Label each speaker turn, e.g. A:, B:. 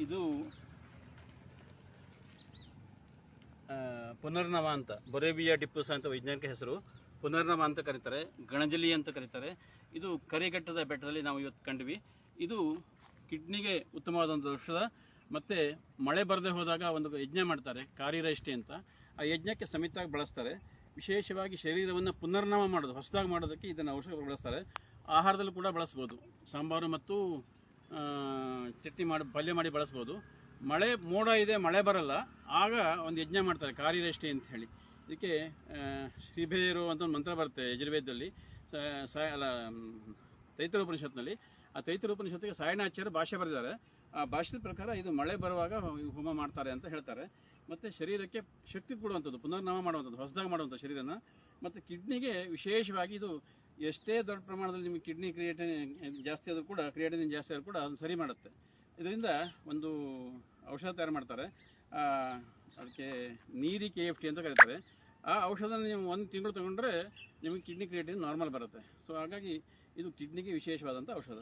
A: ಇದು ಪುನರ್ನವ ಅಂತ, ಬೊರೇಬಿಯಾ ಡಿಪ್ಪುಸ ಅಂತ ವೈಜ್ಞಾನಿಕ ಹೆಸರು. ಪುನರ್ನವ ಅಂತ ಕರೀತಾರೆ, ಗಣಜಲಿ ಅಂತ ಕರೀತಾರೆ. ಇದು ಕರಿಘಟ್ಟದ ಬೆಟ್ಟದಲ್ಲಿ ನಾವು ಇವತ್ತು ಕಂಡ್ವಿ. ಇದು ಕಿಡ್ನಿಗೆ ಉತ್ತಮವಾದಂಥ ಔಷಧ. ಮತ್ತು ಮಳೆ ಬರದೆ ಹೋದಾಗ ಒಂದು ಯಜ್ಞ ಮಾಡ್ತಾರೆ ಕಾರ್ಯರಷ್ಟಿ ಅಂತ. ಆ ಯಜ್ಞಕ್ಕೆ ಸಮೇತಾಗಿ ಬಳಸ್ತಾರೆ. ವಿಶೇಷವಾಗಿ ಶರೀರವನ್ನು ಪುನರ್ನವ ಮಾಡೋದು, ಹೊಸದಾಗಿ ಮಾಡೋದಕ್ಕೆ ಇದನ್ನು ಔಷಧ ಬಳಸ್ತಾರೆ. ಆಹಾರದಲ್ಲೂ ಕೂಡ ಬಳಸ್ಬೋದು. ಸಾಂಬಾರು ಮತ್ತು ಚಟ್ನಿ ಮಾಡಿ ಪಲ್ಯ ಮಾಡಿ ಬಳಸ್ಬೋದು. ಮಳೆ ಮೋಡ ಇದೆ ಮಳೆ ಬರಲ್ಲ. ಆಗ ಒಂದು ಯಜ್ಞ ಮಾಡ್ತಾರೆ ಕಾರ್ಯರಷ್ಟಿ ಅಂತ ಹೇಳಿ. ಇದಕ್ಕೆ ಆ, ಶ್ರೀಭೇರು ಅಂತ ಒಂದು ಮಂತ್ರ ಬರುತ್ತೆ ಯಜುರ್ವೇದದಲ್ಲಿ. ಸ- ಅಲ್ಲ ಮ್, ತೈತ್ರ ಉಪನಿಷತ್ನಲ್ಲಿ. ಆ ತೈತ್ರ ಉಪನಿಷತ್ತಿಗೆ ಸಾಯಣಾಚಾರ್ಯ ಭಾಷೆ ಬರೆದಿದ್ದಾರೆ. ಆ ಭಾಷೆದ ಪ್ರಕಾರ ಇದು ಮಳೆ ಬರುವಾಗ ಹೋಮ ಮಾಡ್ತಾರೆ ಅಂತ ಹೇಳ್ತಾರೆ. ಮತ್ತು ಶರೀರಕ್ಕೆ ಶಕ್ತಿ ಕೊಡುವಂಥದ್ದು ಪುನರ್ನಾಮ ಮಾಡುವಂಥದ್ದು ಹೊಸದಾಗಿ ಮಾಡುವಂಥ ಶರೀರನ. ಮತ್ತು ಕಿಡ್ನಿಗೆ ವಿಶೇಷವಾಗಿ ಇದು ಎಷ್ಟೇ ದೊಡ್ಡ ಪ್ರಮಾಣದಲ್ಲಿ ನಿಮಗೆ ಕಿಡ್ನಿ ಕ್ರಿಯೇಟಿನ್ ಜಾಸ್ತಿ ಆದರೂ ಕೂಡ ಕ್ರಿಯೇಟಿನ್ ಜಾಸ್ತಿ ಆದರೂ ಕೂಡ ಅದನ್ನು ಸರಿ ಮಾಡುತ್ತೆ. ಇದರಿಂದ ಒಂದು ಔಷಧ ತಯಾರು ಮಾಡ್ತಾರೆ. ಅದಕ್ಕೆ ನೀರಿ ಕೆ ಎಫ್ ಟಿ ಅಂತ ಕರೀತಾರೆ. ಆ ಔಷಧನ ನೀವು ಒಂದು ತಿಂಗಳು ತೊಗೊಂಡ್ರೆ ನಿಮಗೆ ಕಿಡ್ನಿ ಕ್ರಿಯೇಟಿನ್ ನಾರ್ಮಲ್ ಬರುತ್ತೆ. ಸೊ ಹಾಗಾಗಿ ಇದು ಕಿಡ್ನಿಗೆ ವಿಶೇಷವಾದಂಥ ಔಷಧ.